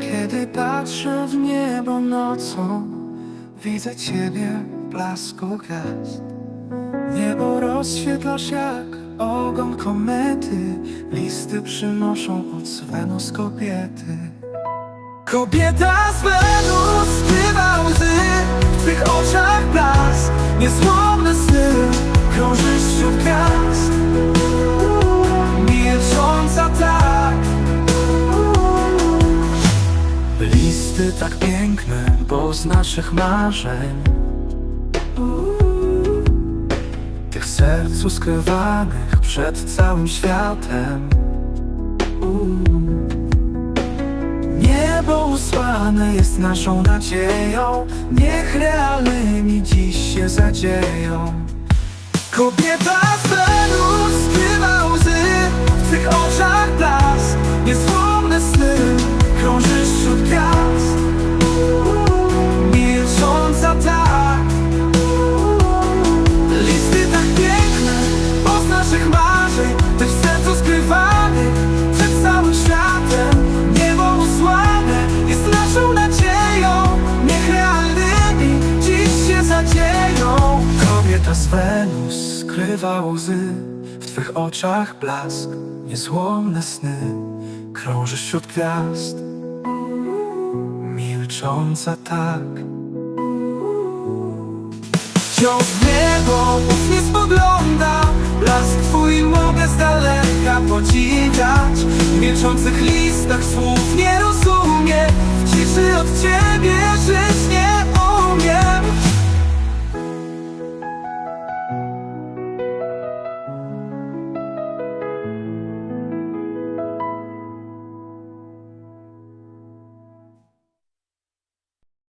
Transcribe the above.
Kiedy patrzę w niebo nocą, widzę Ciebie w blasku gwiazd. Niebo rozświetlasz jak ogon komety, listy przynoszą od Wenus kobiety. Kobieta z Wenus skrywa łzy, w Twych oczach blask, niezłomny sny, krążysz Listy tak piękne, bo z naszych marzeń. Tych sercu skrywanych przed całym światem. Niebo usłane jest naszą nadzieją. Niech realnymi dziś się zadzieją. Kobieta z Wenus skrywa łzy. W Twych oczach blask Niezłomne sny. Krąży wśród gwiazd Milcząca tak. Wciąż w niebo nie spogląda. Blask Twój mogę z daleka podziwiać. W milczących listach słów nie rozumie W ciszy od Ciebie